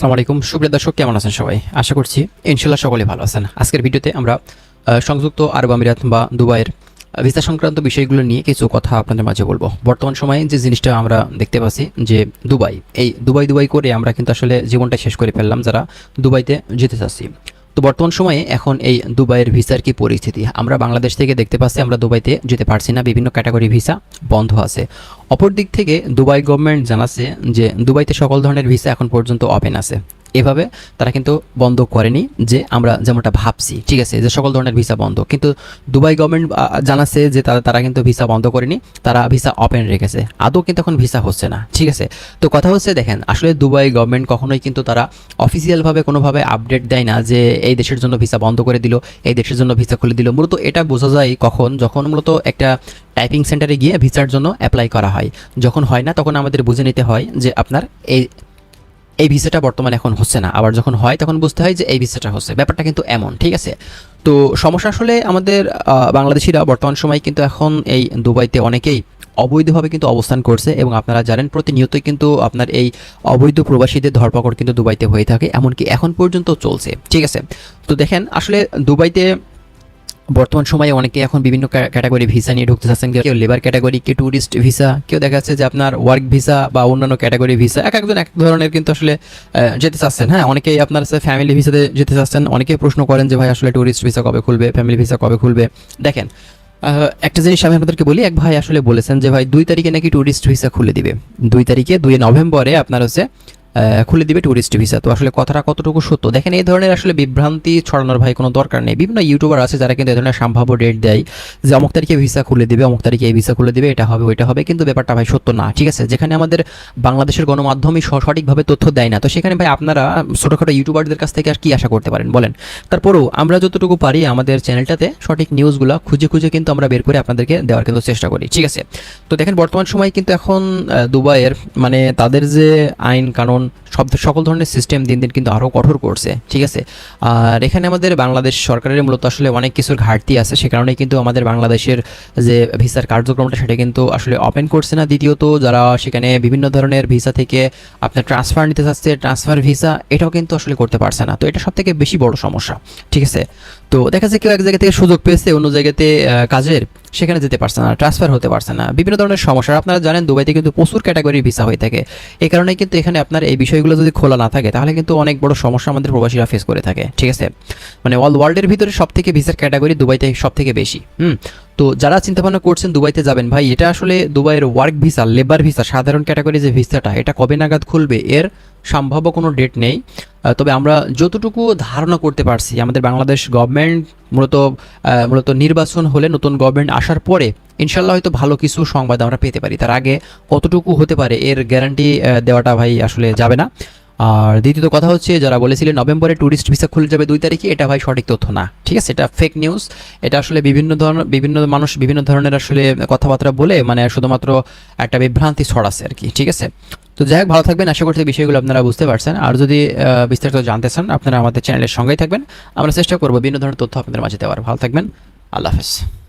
আসসালামু আলাইকুম। সুপ্রিয় দর্শক, কেমন আছেন সবাই? আশা করছি ইনশাল্লাহ সকলে ভালো আছেন। আজকের ভিডিওতে আমরা সংযুক্ত আরব আমিরাত বা দুবাইয়ের ভিসা সংক্রান্ত বিষয়গুলো নিয়ে কিছু কথা আপনাদের মাঝে বলব। বর্তমান সময়ে যে জিনিসটা আমরা দেখতে পাচ্ছি যে দুবাই, এই দুবাই দুবাই করে আমরা কিন্তু আসলে জীবনটা শেষ করে ফেললাম যারা দুবাইতে যেতে চাচ্ছি। তো বর্তমান সময়ে এখন এই দুবাইয়ের ভিসার কি পরিস্থিতি? আমরা বাংলাদেশ থেকে দেখতে পাচ্ছি, আমরা দুবাইতে যেতে পারছি না, বিভিন্ন ক্যাটাগরি ভিসা বন্ধ আছে। অপর দিক থেকে দুবাই গভর্নমেন্ট জানাচ্ছে যে দুবাইতে সকল ধরনের ভিসা এখন পর্যন্ত অপেন আছে। এভাবে তারা কিন্তু বন্ধ করেনি যে আমরা যেমনটা ভাবছি, ঠিক আছে, যে সকল ধরনের ভিসা বন্ধ। কিন্তু দুবাই গভর্নমেন্ট জানাচ্ছে যে তারা তারা কিন্তু ভিসা বন্ধ করেনি, তারা ভিসা ওপেন রেখেছে। আদৌ কিন্তু এখন ভিসা হচ্ছে না, ঠিক আছে? তো কথা হচ্ছে, দেখেন, আসলে দুবাই গভর্নমেন্ট কখনোই কিন্তু তারা অফিসিয়ালভাবে কোনোভাবে আপডেট দেয় না যে এই দেশের জন্য ভিসা বন্ধ করে দিল, এই দেশের জন্য ভিসা খুলে দিল। মূলত এটা বোঝা যায় কখন, যখন মূলত একটা টাইপিং সেন্টারে গিয়ে ভিসার জন্য অ্যাপ্লাই করা হয়। যখন হয় না, তখন আমাদের বুঝে নিতে হয় যে আপনার এই এই ভিসাটা বর্তমানে এখন হচ্ছে না। আবার যখন হয়, তখন বুঝতে হয় যে এই ভিসাটা হচ্ছে। ব্যাপারটা কিন্তু এমন, ঠিক আছে? তো সমস্যা আসলে আমাদের বাংলাদেশিরা বর্তমান সময় কিন্তু এখন এই দুবাইতে অনেকেই অবৈধভাবে কিন্তু অবস্থান করছে এবং আপনারা জানেন প্রতিনিয়তই কিন্তু আপনার এই অবৈধ প্রবাসীদের ধরপাকড় কিন্তু দুবাইতে হয়ে থাকে, এমনকি এখন পর্যন্ত চলছে, ঠিক আছে? তো দেখেন, আসলে দুবাইতে বর্তমান সময়ে অনেকে এখন বিভিন্ন ক্যাটাগরি ভিসা নিয়ে ঢুকতে চাচ্ছেন। কেউ লেবার ক্যাটাগরি কেউ ট্যুরিস্ট ভিসা কেউ দেখা যাচ্ছে যে আপনার ওয়ার্ক ভিসা বা অন্যান্য ক্যাটাগরি ভিসা এক একজন এক ধরনের কিন্তু আসলে যেতে চাচ্ছেন। হ্যাঁ অনেকেই আপনার ফ্যামিলি ভিসাতে যেতে চাচ্ছেন। অনেকেই প্রশ্ন করেন যে, ভাই, আসলে ট্যুরিস্ট ভিসা কবে খুলবে? ফ্যামিলি ভিসা কবে খুলবে? দেখেন একটা জিনিস আমি আপনাদেরকে বলি, এক ভাই আসলে বলেছেন যে, ভাই, দুই তারিখে নাকি ট্যুরিস্ট ভিসা খুলে দিবে। দুই তারিখে, দুই নভেম্বরে আপনার হচ্ছে খুলে দিবে ট্যুরিস্ট ভিসা তো আসলে কথাটা কতটুকু সত্য? দেখেন, এই ধরনের আসলে বিভ্রান্তি ছড়ানোর ভাই কোনো দরকার নেই। বিভিন্ন ইউটিউবার আছে যারা কিন্তু এই ধরনের সম্ভাব্য ডেট দেয় যে অমুক তারিখে ভিসা খুলে দিবে, অমুক তারিখে এই ভিসা খুলে দিবে, এটা হবে, ওইটা হবে। কিন্তু ব্যাপারটা ভাই সত্য না, ঠিক আছে? যেখানে আমাদের বাংলাদেশের গণমাধ্যমই সঠিকভাবে তথ্য দেয় না, তো সেখানে ভাই আপনারা ছোটোখাটো ইউটিউবারদের কাছ থেকে আর কি আশা করতে পারেন, বলেন? তারপরেও আমরা যতটুকু পারি আমাদের চ্যানেলটাতে সঠিক নিউজগুলো খুঁজে খুঁজে কিন্তু আমরা বের করে আপনাদেরকে দেওয়ার কিন্তু চেষ্টা করি, ঠিক আছে? তো দেখেন, বর্তমান সময় কিন্তু এখন দুবাইয়ের মানে তাদের যে আইন কানুন সব সকল ধরনের সিস্টেম দিন দিন কিন্তু আরও কঠোর করছে, ঠিক আছে? আর এখানে আমাদের বাংলাদেশ সরকারের মূলত আসলে অনেক কিছুর ঘাটতি আছে, সে কারণে কিন্তু আমাদের বাংলাদেশের যে ভিসার কার্যক্রমটা সেটা কিন্তু আসলে ওপেন করছে না। দ্বিতীয়ত, যারা সেখানে বিভিন্ন ধরনের ভিসা থেকে আপনার ট্রান্সফার নিতে চাচ্ছে ট্রান্সফার ভিসা, এটাও কিন্তু আসলে করতে পারছে না। তো এটা সব থেকে বেশি বড় সমস্যা, ঠিক আছে? তো দেখা যাচ্ছে কেউ এক জায়গা থেকে সুযোগ পেয়েছে, অন্য জায়গাতে কাজের সেখানে যেতে পারছে না ট্রান্সফার হতে পারছে না। বিভিন্ন ধরনের সমস্যা। আপনারা জানেন, দুবাইতে কিন্তু প্রচুর ক্যাটাগরির ভিসা হয়ে থাকে। এই কারণে কিন্তু এখানে আপনার এই বিষয়গুলো যদি খোলা না থাকে, তাহলে কিন্তু অনেক বড় সমস্যা আমাদের প্রবাসীরা ফেস করে থাকে। ঠিক আছে? মানে অল ওয়ার্ল্ডের ভিতরে সব থেকে ভিসার ক্যাটাগরি দুবাইতে সব থেকে বেশি। হুম? তো যারা চিন্তা ভাবনা করছেন দুবাইতে যাবেন, ভাই, এটা আসলে দুবাইয়ের ওয়ার্ক ভিসা লেবার ভিসা সাধারণ ক্যাটাগরি যে ভিসাটা, এটা কবে নাগাদ খুলবে, এর সম্ভাব্য কোনো ডেট নেই। তবে আমরা যতটুকু ধারণা করতে পারছি, আমাদের বাংলাদেশ গভর্নমেন্ট মূলত মূলত নির্বাচন হলে নতুন গভর্নমেন্ট আসার পরে, ইনশাল্লাহ হয়তো ভালো কিছু সংবাদ আমরা পেতে পারি। তার আগে কতটুকু হতে পারে, এর গ্যারান্টি দেওয়াটা ভাই আসলে যাবে না। আর দ্বিতীয়ত কথা হচ্ছে, যারা বলেছিলেন নভেম্বরে ট্যুরিস্ট ভিসা খুলে যাবে দুই তারিখে, এটা ভাই সঠিক তথ্য না। ঠিক আছে, এটা ফেক নিউজ এটা আসলে বিভিন্ন ধরনের বিভিন্ন মানুষ, বিভিন্ন ধরনের আসলে কথাবার্তা বলে মানে শুধুমাত্র একটা বিভ্রান্তি ছড়াচ্ছে আর কি, ঠিক আছে? তো যাই হোক, ভালো থাকবেন। আশা করছি বিষয়গুলো আপনারা বুঝতে পারছেন। আর যদি বিস্তারিত জানতে চান, আপনারা আমাদের চ্যানেলের সঙ্গেই থাকবেন। আমরা চেষ্টা করব বিভিন্ন ধরনের তথ্য আপনাদের মাঝে দেওয়ার। ভালো থাকবেন। আল্লাহ হাফেজ।